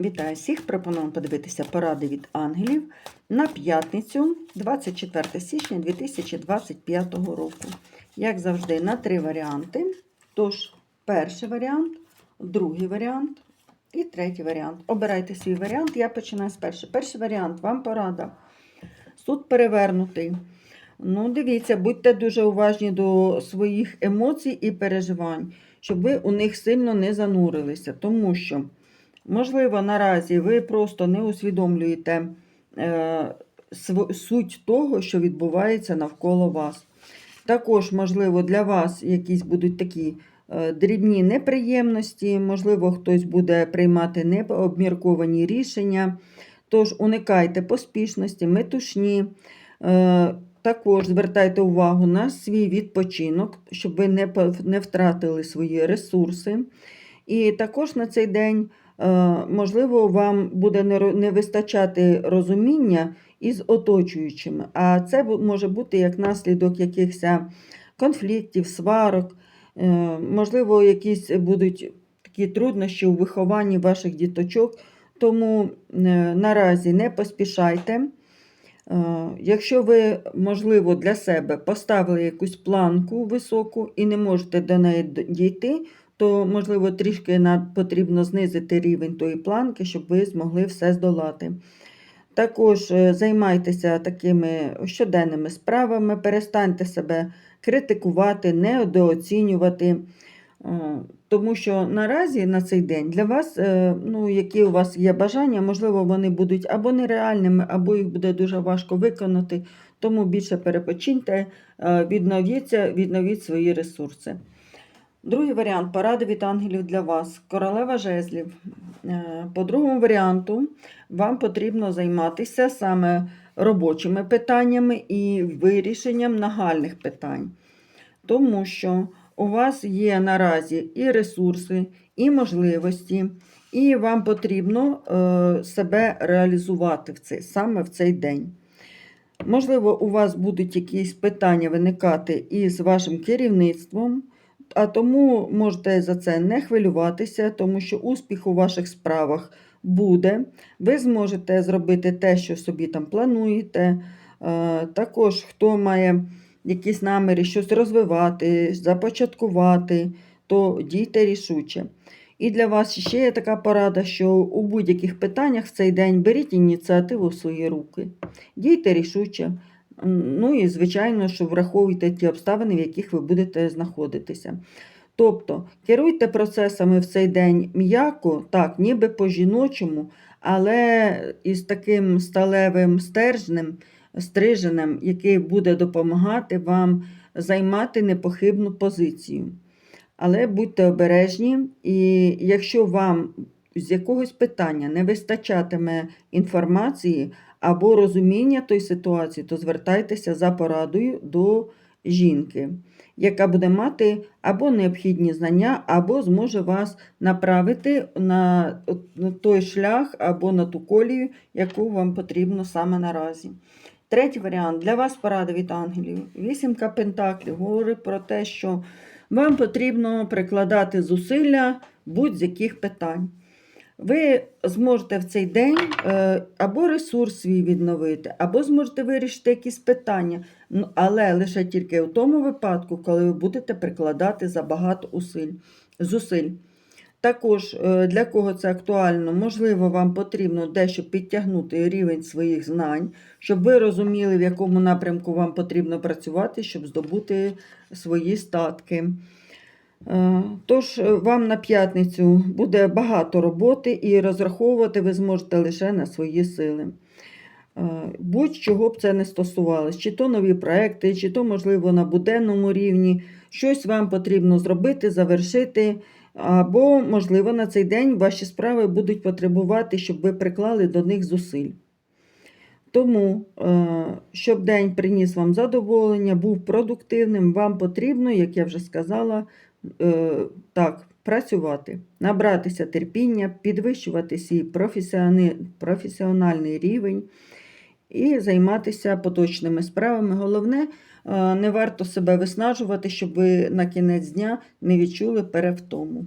Вітаю всіх! Пропоную подивитися поради від ангелів на п'ятницю, 24 січня 2025 року. Як завжди, на три варіанти. Тож, перший варіант, другий варіант і третій варіант. Обирайте свій варіант, я починаю з першого. Перший варіант вам порада. Суд перевернутий. Ну, дивіться, будьте дуже уважні до своїх емоцій і переживань, щоб ви у них сильно не занурилися, тому що. Можливо, наразі ви просто не усвідомлюєте е, суть того, що відбувається навколо вас. Також, можливо, для вас якісь будуть такі е, дрібні неприємності, можливо, хтось буде приймати необмірковані рішення. Тож уникайте поспішності, метушні. Е, також звертайте увагу на свій відпочинок, щоб ви не втратили свої ресурси. І також на цей день. Е, Можливо, вам буде не вистачати розуміння із оточуючими, а це може бути як наслідок якихось конфліктів, сварок, Е, можливо, якісь будуть такі труднощі у вихованні ваших діточок. Тому е, наразі не поспішайте. Якщо ви, можливо, для себе поставили якусь планку високу і не можете до неї дійти, то, можливо, трішки потрібно знизити рівень тої планки, щоб ви змогли все здолати. Також е, займайтеся такими щоденними справами, перестаньте себе критикувати, недооцінювати. Е, Тому що наразі на цей день для вас, е, ну, які у вас є бажання, можливо, вони будуть або нереальними, або їх буде дуже важко виконати. Тому більше перепочиньте, відновіться, відновіть свої ресурси. Другий варіант поради від ангелів для вас. Королева жезлів. Е, По другому варіанту вам потрібно займатися саме робочими питаннями і вирішенням нагальних питань. Тому що у вас є наразі і ресурси, і можливості, і вам потрібно е, себе реалізувати в цей, саме в цей день. Можливо, у вас будуть якісь питання виникати із вашим керівництвом, а тому можете за це не хвилюватися, тому що успіх у ваших справах буде. Ви зможете зробити те, що собі там плануєте. Е, Також, хто має якісь наміри щось розвивати, започаткувати, то дійте рішуче. І для вас ще є така порада, що у будь-яких питаннях в цей день беріть ініціативу в свої руки, дійте рішуче. Ну і, звичайно, що враховуйте ті обставини, в яких ви будете знаходитися. Тобто керуйте процесами в цей день м'яко, так, ніби по-жіночому, але із таким сталевим стержнем, стриженем, який буде допомагати вам займати непохибну позицію. Але будьте обережні, і якщо вам з якогось питання не вистачатиме інформації або розуміння тої ситуації, то звертайтеся за порадою до жінки, яка буде мати або необхідні знання, або зможе вас направити на, той шлях або на ту колію, яку вам потрібно саме наразі. Третій варіант для вас порада від ангелів. Вісімка пентаклів говорить про те, що вам потрібно прикладати зусилля будь-яких питань. Ви зможете в цей день е, або ресурс свій відновити, або зможете вирішити якісь питання, Ну, але лише тільки в тому випадку, коли ви будете прикладати забагато усиль, зусиль. Також е, для кого це актуально, можливо, вам потрібно дещо підтягнути рівень своїх знань, щоб ви розуміли, в якому напрямку вам потрібно працювати, щоб здобути свої статки. Е, Тож е, вам на п'ятницю буде багато роботи і розраховувати ви зможете лише на свої сили. Е, Будь-чого б це не стосувалось, чи то нові проекти, чи то, можливо, на буденному рівні, щось вам потрібно зробити, завершити, або, можливо, на цей день ваші справи будуть потребувати, щоб ви приклали до них зусиль. Тому, щоб день приніс вам задоволення, був продуктивним, вам потрібно, як я вже сказала, так, працювати, набратися терпіння, підвищувати свій професіональний рівень і займатися поточними справами. Головне, е, не варто себе виснажувати, щоб ви на кінець дня не відчули перевтому.